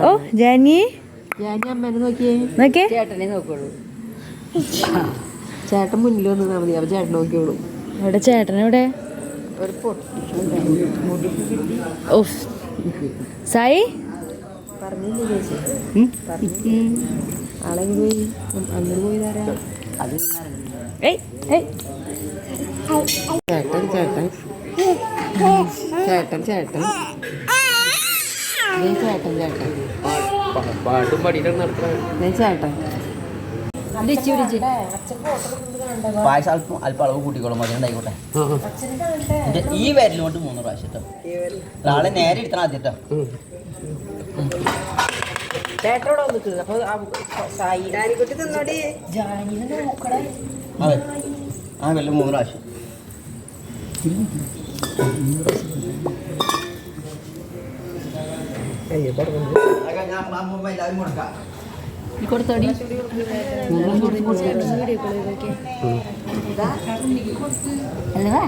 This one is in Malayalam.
ഓ ജാനി? നോക്കിയേ. നോക്കേ ചേട്ടനെ നോക്കുള്ളൂ. ചേട്ടൻ മുന്നിൽ വന്നാൽ മതി അപ്പൊ ചേട്ടൻ നോക്കിയോളൂ. ചേട്ടനെവിടെ? ഒരു പൊട്ടി ഓഫ് സായി? പറഞ്ഞില്ലേ ചേച്ചി? പറഞ്ഞു ആളെങ്കിൽ പോയി? അങ്ങനെ പോയി തരാം ചേട്ടൻ ചേട്ടൻ. ചേട്ടൻ ചേട്ടൻ. ദേ ചേട്ടൻ ചേട്ടൻ. പാട്ടും പാടിയിട്ട് നടത്തണം ദേ ചേട്ടൻ. വിളിച്ച് വിളിച്ച് പായസം അല്പം അല്പം അളവ് കൂട്ടിക്കോളും മതി ഉണ്ടായിക്കോട്ടെ. ഈ വരലോട്ട് മൂന്ന് പ്രാവശ്യം കേട്ടോ നാളെ നേരെ എടുത്തണം ആദ്യം കേട്ടോ ചേട്ടനോട് വന്നിട്ട് അപ്പൊ സായി ജാനിനെ നോക്കണേ. അതെ. ആ വെള്ളം മൂന്ന് പ്രാവശ്യം. കൊടുത്തോടി. അല്ലവാ